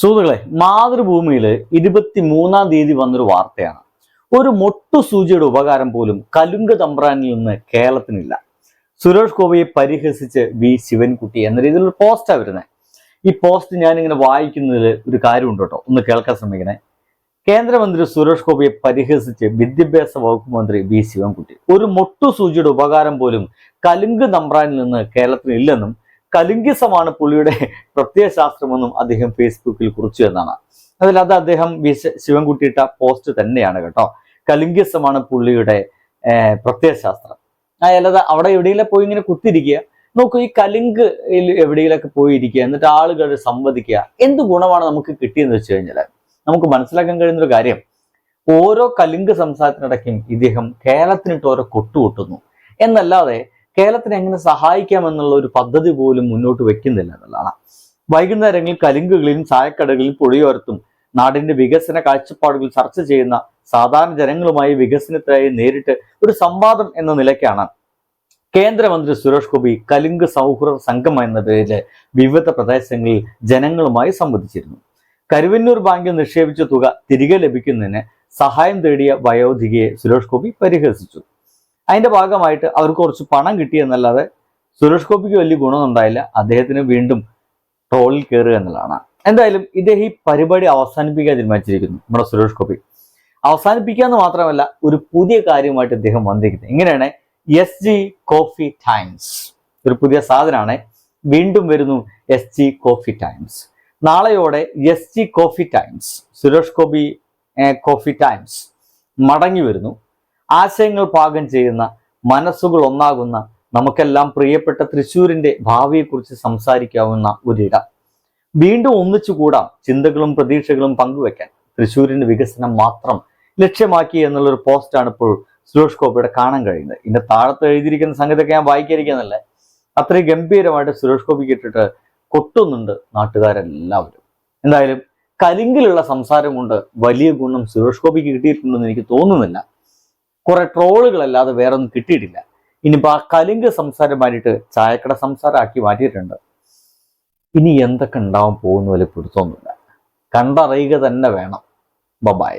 സുഹൃത്തുക്കളെ മാതൃഭൂമിയിൽ ഇരുപത്തി മൂന്നാം തീയതി വന്നൊരു വാർത്തയാണ്. ഒരു മൊട്ടു സൂചിയുടെ ഉപകാരം പോലും കലുങ്ക തമ്പ്രാനിൽ നിന്ന് കേരളത്തിനില്ല. സുരേഷ് ഗോപിയെ പരിഹസിച്ച് വി. ശിവൻകുട്ടി എന്ന രീതിയിലുള്ള പോസ്റ്റാണ് വരുന്നത് ഈ പോസ്റ്റ് ഞാനിങ്ങനെ വായിക്കുന്നതിൽ ഒരു കാര്യമുണ്ട് കേട്ടോ. ഒന്ന് കേൾക്കാൻ ശ്രമിക്കണേ. കേന്ദ്രമന്ത്രി സുരേഷ് ഗോപിയെ പരിഹസിച്ച് വിദ്യാഭ്യാസ വകുപ്പ് മന്ത്രി വി. ശിവൻകുട്ടി. ഒരു മൊട്ടു സൂചിയുടെ ഉപകാരം പോലും കലുങ്ക് തമ്പ്രാനിൽ നിന്ന് കേരളത്തിൽ ഇല്ലെന്നും കലുങ്കിസമാണ് പുള്ളിയുടെ പ്രത്യയശാസ്ത്രമെന്നും അദ്ദേഹം ഫേസ്ബുക്കിൽ കുറിച്ചു എന്നാണ്. അതിൽ അത് അദ്ദേഹം വി ശിവൻകുട്ടിയിട്ട പോസ്റ്റ് തന്നെയാണ് കേട്ടോ. കലുങ്കിസമാണ് പുള്ളിയുടെ പ്രത്യയശാസ്ത്രം അല്ലാതെ അവിടെ എവിടെയെങ്കിലും പോയി ഇങ്ങനെ കുത്തിരിക്കുക നോക്കൂ ഈ കലുങ്ക് എവിടെയെങ്കിലൊക്കെ പോയി ഇരിക്കുക എന്നിട്ട് ആളുകൾ സംവദിക്കുക എന്ത് ഗുണമാണ് നമുക്ക് കിട്ടിയെന്ന് വെച്ച് കഴിഞ്ഞാൽ നമുക്ക് മനസ്സിലാക്കാൻ കഴിയുന്ന ഒരു കാര്യം ഓരോ കലുങ്ക് സംസാരത്തിനിടയ്ക്കും ഇദ്ദേഹം കേരളത്തിനിട്ട് ഓരോ കൊട്ടുകൊട്ടുന്നു. എന്നല്ലാതെ കേരളത്തിനെ എങ്ങനെ സഹായിക്കാം എന്നുള്ള ഒരു പദ്ധതി പോലും മുന്നോട്ട് വെക്കുന്നില്ല എന്നുള്ളതാണ്. വൈകുന്നേരങ്ങളിൽ കലുങ്കുകളിലും ചായക്കടകളിലും പൊടിയോരത്തും നാടിന്റെ വികസന കാഴ്ചപ്പാടുകൾ ചർച്ച ചെയ്യുന്ന സാധാരണ ജനങ്ങളുമായി വികസനത്തിനായി നേരിട്ട് ഒരു സംവാദം എന്ന നിലയ്ക്കാണ് കേന്ദ്രമന്ത്രി സുരേഷ് ഗോപി കലുങ്ക് സൗഹൃദ സംഘം എന്ന പേരിൽ വിവിധ പ്രദേശങ്ങളിൽ ജനങ്ങളുമായി സംവദിച്ചിരുന്നു. കരുവന്നൂർ ബാങ്കിൽ നിക്ഷേപിച്ച തുക തിരികെ ലഭിക്കുന്നതിന് സഹായം തേടിയ വയോധികയെ സുരേഷ് ഗോപി പരിഹസിച്ചു. അതിന്റെ ഭാഗമായിട്ട് അവർക്ക് കുറച്ച് പണം കിട്ടി കിട്ടിയെന്നല്ലാതെ സുരേഷ് ഗോപിക്ക് വലിയ ഗുണമൊന്നും ഉണ്ടായില്ല. അദ്ദേഹത്തിന് വീണ്ടും ട്രോളിൽ കയറുക എന്നുള്ളതാണ്. എന്തായാലും ഇദ്ദേഹം ഈ പരിപാടി അവസാനിപ്പിക്കാൻ തീരുമാനിച്ചിരിക്കുന്നു നമ്മുടെ സുരേഷ് ഗോപി. അവസാനിപ്പിക്കുക എന്ന് മാത്രമല്ല ഒരു പുതിയ കാര്യമായിട്ട് ഇദ്ദേഹം വന്നിരിക്കുന്നത് ഇങ്ങനെയാണ് എസ് ജി കോഫി ടൈംസ് ഒരു പുതിയ സാധനമാണ്. വീണ്ടും വരുന്നു S G coffee times നാളെയോടെ S G coffee times Suresh Gopi coffee times മടങ്ങി വരുന്നു. ആശയങ്ങൾ പാകം ചെയ്യുന്ന മനസ്സുകൾ ഒന്നാകുന്ന നമുക്കെല്ലാം പ്രിയപ്പെട്ട തൃശ്ശൂരിന്റെ ഭാവിയെക്കുറിച്ച് സംസാരിക്കാവുന്ന ഒരിടം. വീണ്ടും ഒന്നിച്ചു കൂടാം ചിന്തകളും പ്രതീക്ഷകളും പങ്കുവെക്കാൻ. തൃശ്ശൂരിന്റെ വികസനം മാത്രം ലക്ഷ്യമാക്കി എന്നുള്ളൊരു പോസ്റ്റാണ് ഇപ്പോൾ സുരേഷ് ഗോപിയുടെ കാണാൻ കഴിയുന്നത്. ഇതിന്റെ താഴത്ത് എഴുതിയിരിക്കുന്ന സംഗതിയൊക്കെ ഞാൻ വായിക്കാതിരിക്കുന്നല്ലേ അത്രയും ഗംഭീരമായിട്ട് സുരേഷ് ഗോപിക്ക് ഇട്ടിട്ട് കൊട്ടുന്നുണ്ട് നാട്ടുകാരെല്ലാവരും. എന്തായാലും കലിങ്കിലുള്ള സംസാരം കൊണ്ട് വലിയ ഗുണം സുരേഷ് ഗോപിക്ക് കിട്ടിയിട്ടുണ്ടെന്ന് എനിക്ക് തോന്നുന്നില്ല. കുറെ ട്രോളുകളല്ലാതെ വേറെ ഒന്നും കിട്ടിയിട്ടില്ല. ഇനിയിപ്പോ ആ കലിങ്ക് സംസാരമായിട്ട് ചായക്കട സംസാരമാക്കി മാറ്റിയിട്ടുണ്ട്. ഇനി എന്തൊക്കെ ഉണ്ടാവാൻ പോകുന്ന പോലെ പിടുത്തമൊന്നുമില്ല. കണ്ടറിയുക തന്നെ വേണം. ബബായ്